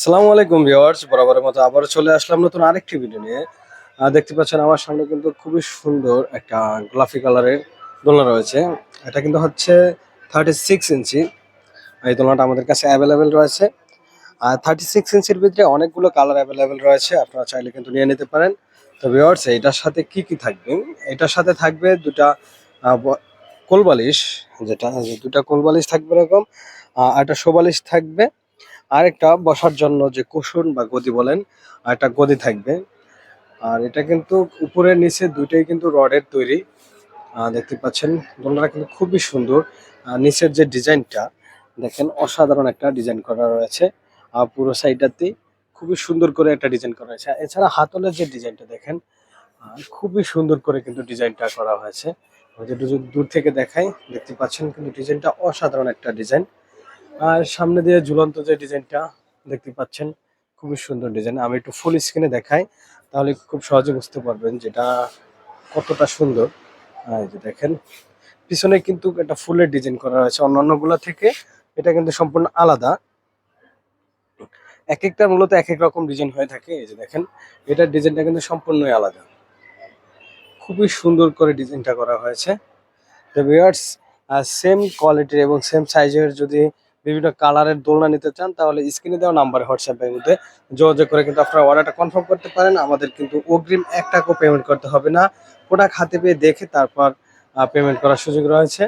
আসসালামু আলাইকুম ভিউয়ার্স, বরাবরের মতো আবারও চলে আসলাম নতুন আরেকটি ভিডিও নিয়ে। দেখতে পাচ্ছেন আমার সামনে কিন্তু খুবই সুন্দর একটা গোলাপি কালারের দোলনা রয়েছে। এটা কিন্তু হচ্ছে থার্টি সিক্স ইঞ্চি। এই দোলনাটা আমাদের কাছে অ্যাভেলেবেল রয়েছে। আর থার্টি সিক্স ইঞ্চির ভিতরে অনেকগুলো কালার অ্যাভেলেবেল রয়েছে, আপনারা চাইলে কিন্তু নিয়ে নিতে পারেন। তো ভিউয়ার্স এটার সাথে কি কি থাকবে? এটার সাথে থাকবে দুটা কোলবালিশ, যেটা, দুটা কোলবালিশ থাকবে এরকম আর একটা শোবালিশ থাকবে। আর একটা বসার জন্য যে কুশন বা গদি বলেন, আর একটা গদি থাকবে। আর এটা কিন্তু উপরে নিচে দুইটাই কিন্তু রডের তৈরি। দেখতে পাচ্ছেন, দোলনাটা কিন্তু খুবই সুন্দর। নিচের যে ডিজাইনটা, দেখেন অসাধারণ একটা ডিজাইন করা রয়েছে। আর পুরো সাইডটাতেই খুবই সুন্দর করে একটা ডিজাইন করা হয়েছে। এছাড়া হাতলের যে ডিজাইনটা দেখেন খুবই সুন্দর করে কিন্তু ডিজাইনটা করা হয়েছে। দূর থেকে দেখাই, দেখতে পাচ্ছেন কিন্তু ডিজাইনটা অসাধারণ একটা ডিজাইন। আর সামনে দিয়ে ঝুলন্ত যে ডিজাইনটা দেখতে পাচ্ছেন, খুবই সুন্দর ডিজাইন। আমি একটু ফুল স্ক্রিনে দেখাই, তাহলে খুব সহজে বুঝতে পারবেন যেটা কতটা সুন্দর। যে দেখেন, পিছনে কিন্তু একটা ফুলের ডিজাইন করা হয়েছে। অন্যান্যগুলো থেকে এটা কিন্তু সম্পূর্ণ আলাদা। এক একটা মূলত এক এক রকম ডিজাইন হয়ে থাকে। এই যে দেখেন এটার ডিজাইনটা কিন্তু সম্পূর্ণই আলাদা। খুবই সুন্দর করে ডিজাইনটা করা হয়েছে। তো ভিউয়ার্স সেম কোয়ালিটির এবং সেম সাইজের যদি বিভিন্ন কালারের দোলনা নিতে চান, তাহলে স্ক্রিনে দেওয়া নাম্বারে হোয়াটসঅ্যাপের মধ্যে যোগাযোগ করে কিন্তু আপনারা অর্ডারটা কনফার্ম করতে পারেন। আমাদের কিন্তু অগ্রিম এক টাকাও পেমেন্ট করতে হবে না। প্রোডাক্ট হাতে পেয়ে দেখে তারপর পেমেন্ট করার সুযোগ রয়েছে।